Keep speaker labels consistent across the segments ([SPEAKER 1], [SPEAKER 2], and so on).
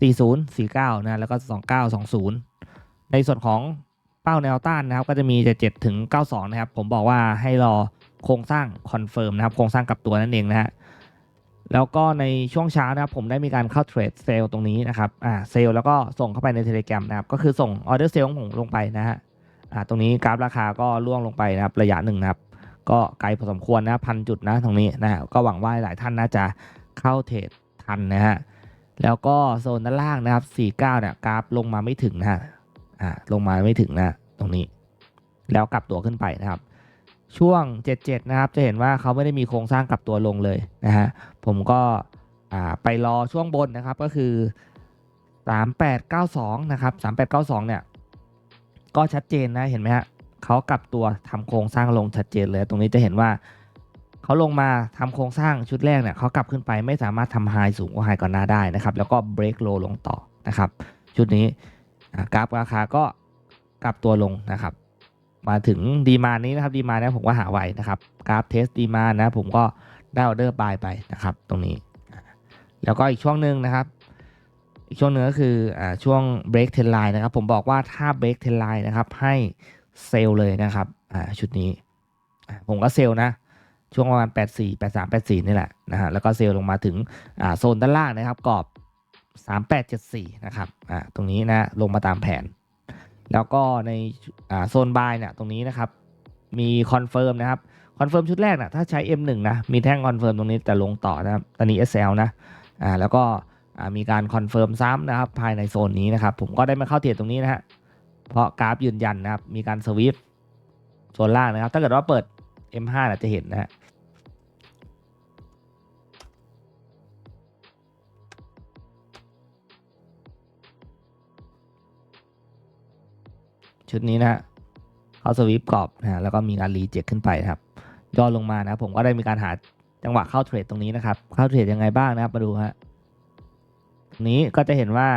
[SPEAKER 1] 40 49นะแล้วก็ 29 20 ในส่วนของเป้าแนวต้านนะครับก็จะมี77ถึง 92 นะครับ ผมบอกว่าให้รอโครงสร้างคอนเฟิร์มนะครับ โครงสร้างกับตัวนั่นเองนะฮะแล้วก็ในช่วงเช้านะครับผมได้มีการเข้าเทรดเซลล์ตรงนี้นะครับอ่าเซลล์แล้วก็ส่งเข้าไปในเทเล gram นะครับ ก็คือส่งออเดอร์เซลล์ของผมลงไปนะฮะอ่าตรงนี้กราฟราคาก็ร่วงลงไปนะครับระยะหนึ่งนะครับ ก็ไกลพอสมควรนะพันจุดนะตรงนี้นะฮะก็หวังว่าหลายท่านน่าจะเข้าเทรดทันนะฮะ แล้วก็โซนด้านล่างนะครับ 49 เนี่ยกราฟลงมาไม่ถึงนะฮะอ่าลงมาไม่ถึงนะตรงนี้ แล้วกลับตัวขึ้นไปนะครับ ช่วง 77 นะครับ จะเห็นว่าเขาไม่ได้มีโครงสร้างกลับตัวลงเลยนะฮะผมก็อ่าไปรอช่วงบนนะครับก็คือ 3892 นะครับ 3892 เนี่ย ก็ชัดเจนนะเห็นไหมฮะเขากลับตัวทำโครงสร้างลงชัดเจนเลย ตรงนี้จะเห็นว่า เขาลงมาทำโครงสร้างชุดแรกเนี่ยเขากลับขึ้นไปไม่สามารถทำไฮสูงกว่าไฮก่อนหน้าได้นะครับแล้วก็เบรกโลลงต่อนะครับชุดนี้กราฟราคาก็กลับตัวลงนะครับมาถึงดีมานี้นะครับดีมานะผมก็หาไว้นะครับกราฟเทสดีมานะผมก็ได้ออเดอร์บายไปนะครับตรงนี้ แล้วก็อีกช่วงหนึ่งนะครับ อีกช่วงหนึ่งก็คืออ่าช่วง break trend line นะครับ ผมบอกว่าถ้า break trend line นะครับให้เซลเลยนะครับอ่าชุดนี้ ผมก็เซลนะ ช่วงประมาณ 84 83 84 นี่แหละนะฮะแล้วก็เซลล์ลงมาถึงโซนด้านล่างนะครับกรอบ 3874 นะครับอ่าตรงนี้นะลงมาตามแผน แล้วก็ในอ่าโซนบายเนี่ยตรงนี้นะครับมีคอนเฟิร์มนะครับคอนเฟิร์มชุดแรกนะถ้าใช้ M1 นะมีแท่งคอนเฟิร์มตรงนี้แต่ลงต่อนะครับตอนนี้ SL นะอ่าแล้วก็มีการคอนเฟิร์มซ้ำนะครับภายในโซนนี้นะครับผมก็ได้มาเข้าเทรดตรงนี้นะฮะเพราะกราฟยืนยันนะครับมีการสวิฟโซนล่างนะครับถ้าเกิดว่าเปิด M5 นะจะเห็นนะฮะ ชุดนี้นะฮะเขาสวิปกรอบนะฮะแล้วก็มีการรีเจ็คขึ้นไปครับย่อลงมานะผมก็ได้มีการหาจังหวะเข้าเทรดตรงนี้นะครับ เข้าเทรดยังไงบ้างนะครับมาดูฮะตรงนี้ก็จะเห็นว่า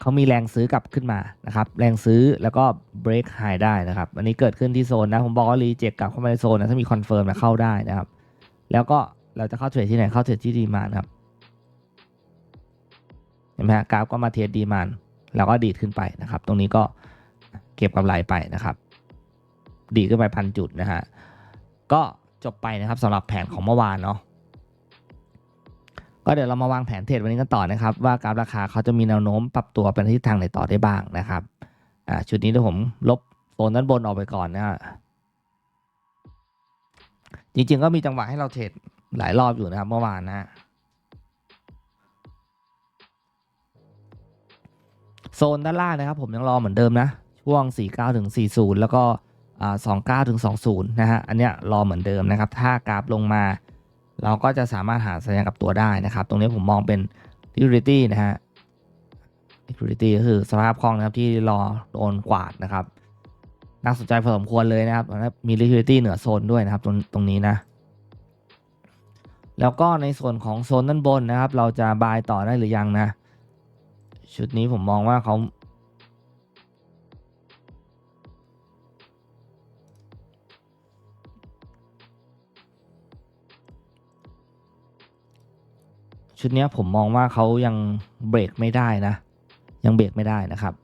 [SPEAKER 1] เขามีแรงซื้อกลับขึ้นมานะครับ แรงซื้อแล้วก็เบรกไฮได้นะครับ อันนี้เกิดขึ้นที่โซนนะ ผมบอกว่ารีเจ็คกลับเข้ามาในโซนนะถ้ามีคอนเฟิร์มนะเข้าได้นะครับ แล้วก็เราจะเข้าเทรดที่ไหนเข้าเทรดที่ดีมานครับเห็นไหมฮะกราฟก็มาเทรดดีมาน แล้วก็ดีดขึ้นไปนะครับ ตรงนี้ก็เก็บกำไรไปนะครับ ดีขึ้นไปพันจุดนะฮะก็จบไปนะครับสำหรับแผนของเมื่อวานเนาะก็เดี๋ยวเรามาวางแผนเทรดวันนี้กันต่อนะครับ ว่ากราฟราคาเขาจะมีแนวโน้มปรับตัวเป็นทิศทางไหนต่อได้บ้างนะครับอ่าชุดนี้เดี๋ยวผมลบโซนด้านบนออกไปก่อนนะฮะจริงๆก็มีจังหวะให้เราเทรดหลายรอบอยู่นะครับเมื่อวานนะ โซนด้านล่างนะครับ ผมยังรอเหมือนเดิมนะ ช่วง 49ถึง40 แล้วก็29ถึง20 นะฮะ อันเนี้ยรอเหมือนเดิมนะครับ ถ้ากราฟลงมา เราก็จะสามารถหาสัญญาณกับตัวได้นะครับ ตรงนี้ผมมองเป็น liquidity นะฮะ liquidity ก็คือสภาพคล่องนะครับที่รอโดนกวาดนะครับ น่าสนใจพอสมควรเลยนะครับแล้วมี liquidity เหนือโซนด้วยนะครับตรงตรงนี้นะ แล้วก็ในส่วนของโซนด้านบนนะครับ เราจะบายต่อได้หรือยังนะ ชุดนี้ผมมองว่าเขาชุดนี้ผมมองว่าเขายังเบรกไม่ได้นะ ยังเบรกไม่ได้นะครับ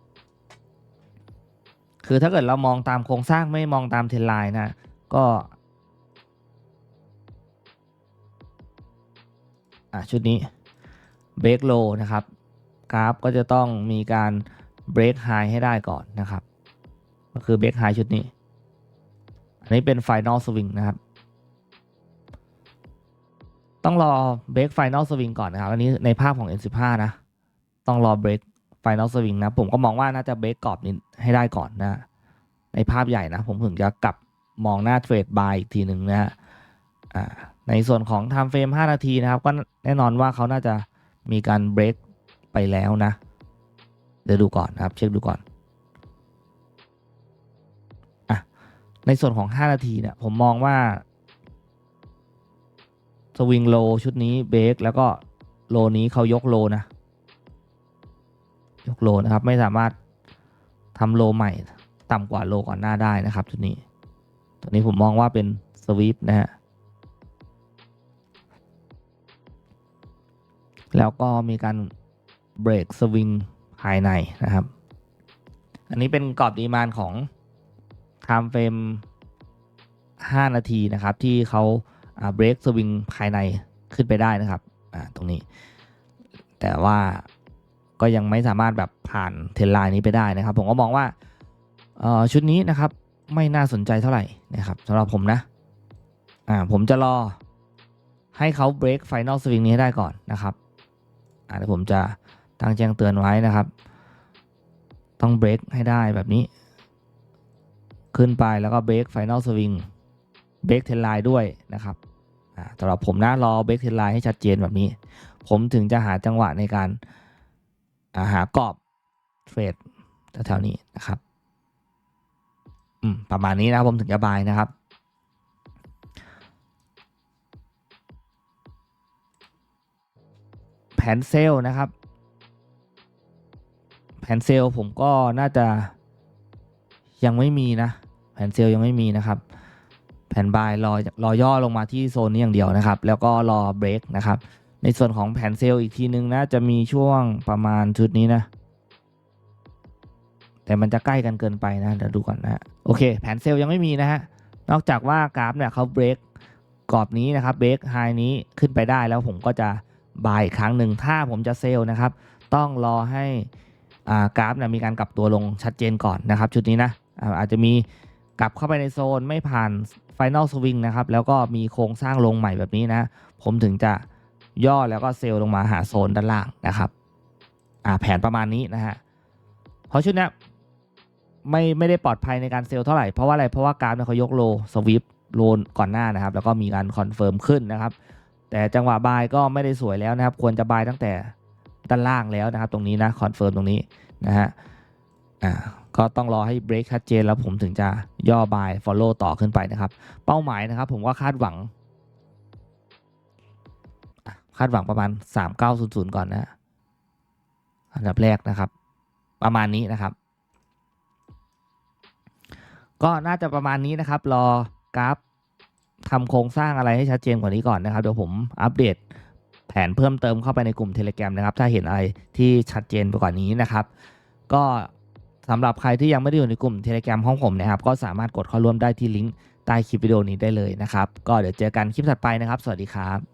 [SPEAKER 1] คือถ้าเกิดเรามองตามโครงสร้างไม่มองตามเทรนไลน์นะ ก็อะชุดนี้เบรกโลนะครับ กราฟก็จะต้องมีการ break high ให้ได้ก่อนนะครับ ก็คือ break high ชุดนี้ อันนี้เป็น final swing นะครับ ต้องรอ break final swing ก่อนนะครับ อันนี้ในภาพของ N15 นะ ต้องรอ break final swing นะ ผมก็มองว่าน่าจะ break กรอบนี้ให้ได้ก่อนนะ ในภาพใหญ่นะ ผมถึงจะกลับมองหน้าเทรด buy อีกทีหนึ่งนะฮะในส่วนของ time frame 5 นาทีนะครับ ก็แน่นอนว่าเขาน่าจะมีการ break ไปแล้วนะ เดี๋ยวดูก่อนนะครับ เช็คดูก่อนอะในส่วนของ 5 นาทีเนี่ย ผมมองว่าสวิงโลชุดนี้เบรกแล้วก็โลนี้เขายกโลนะ ยกโลนะครับ ไม่สามารถทำโลใหม่ต่ำกว่าโลก่อนหน้าได้นะครับชุดนี้ ตัวนี้ผมมองว่าเป็นสวีปนะฮะแล้วก็มีการ เบรกสวิงภายในนะครับ อันนี้เป็นกรอบดีมานของ time frame 5 นาทีนะครับ ที่เขาเบรกสวิงภายในขึ้นไปได้นะครับตรงนี้ แต่ว่าก็ยังไม่สามารถแบบผ่านเทนไลน์นี้ไปได้นะครับ ผมก็มองว่าชุดนี้นะครับไม่น่าสนใจเท่าไหร่นะครับสำหรับผมนะอ่าผมจะรอให้เขาเบรกไฟน a ลสวิงนี้ให้ได้ก่อนนะครับอ่าเดี๋ยวผมจะ ตั้งแจ้งเตือนไว้นะครับ ต้องเบรกให้ได้แบบนี้ ขึ้นไปแล้วก็เบรกไฟน a ลสวิงเบรกเทนไลน์ด้วยนะครับสำหรับผมนะรอเบรกเทนไลน์ให้ชัดเจนแบบนี้ ผมถึงจะหาจังหวะในการาหากรอบเทรดแถวๆนี้นะครับอืมประมาณนี้นะผมถึงจะบายนะครับ แผนเซลล์นะครับ แผนเซลผมก็น่าจะยังไม่มีนะ แผนเซลยังไม่มีนะครับ แผนบายรอรอย่อลงมาที่โซนนี้อย่างเดียวนะครับ แล้วก็รอเบรกนะครับ ในส่วนของแผนเซลอีกทีนึงนะจะมีช่วงประมาณชุดนี้นะ แต่มันจะใกล้กันเกินไปนะเดี๋ยวดูก่อนนะโอเค แผนเซลยังไม่มีนะฮะนอกจากว่ากราฟเนี่ยเขาเบรกกรอบนี้นะครับเบรกไฮนี้ขึ้นไปได้แล้วผมก็จะบายอีกครั้งหนึ่งถ้าผมจะเซลนะครับ ต้องรอให้ กราฟเนี่ยมีการกลับตัวลงชัดเจนก่อนนะครับ ชุดนี้นะอาจจะมีกลับเข้าไปในโซนไม่ผ่านไฟนลสวิงนะครับแล้วก็มีโครงสร้างลงใหม่แบบนี้นะ ผมถึงจะย่อแล้วก็เซลล์ลงมาหาโซนด้านล่างนะครับแผนประมาณนี้นะฮะเพราะชุดนี้ไม่ไม่ได้ปลอดภัยในการเซลล์เท่าไหร่ เพราะว่าอะไรเพราะว่ากราฟเนี่ยเขายกโลสวิปโลนก่อนหน้านะครับ แล้วก็มีการคอนเฟิร์มขึ้นนะครับ แต่จังหวะบายก็ไม่ได้สวยแล้วนะครับ ควรจะบายตั้งแต่ ด้านล่างแล้วนะครับ ตรงนี้นะคอนเฟิร์มตรงนี้นะฮะอ่าก็ต้องรอให้เบรกชัดเจนแล้วผมถึงจะย่อบายฟอลโล่ต่อขึ้นไปนะครับ เป้าหมายนะครับ ผมก็คาดหวัง คาดหวังประมาณ 3900 ก่อนนะฮะอันดับแรกนะครับ ประมาณนี้นะครับ ก็น่าจะประมาณนี้นะครับ รอกราฟทำโครงสร้างอะไรให้ชัดเจนกว่านี้ก่อนนะครับ เดี๋ยวผมอัปเดต แผนเพิ่มเติมเข้าไปในกลุ่ม Telegram นะครับ ถ้าเห็นอะไรที่ชัดเจนไปกว่านี้นะครับ ก็สำหรับใครที่ยังไม่ได้อยู่ในกลุ่ม Telegram ของผมนะครับ ก็สามารถกดเข้าร่วมได้ที่ลิงก์ใต้คลิปวิดีโอนี้ได้เลยนะครับ ก็เดี๋ยวเจอกันคลิปถัดไปนะครับ สวัสดีครับ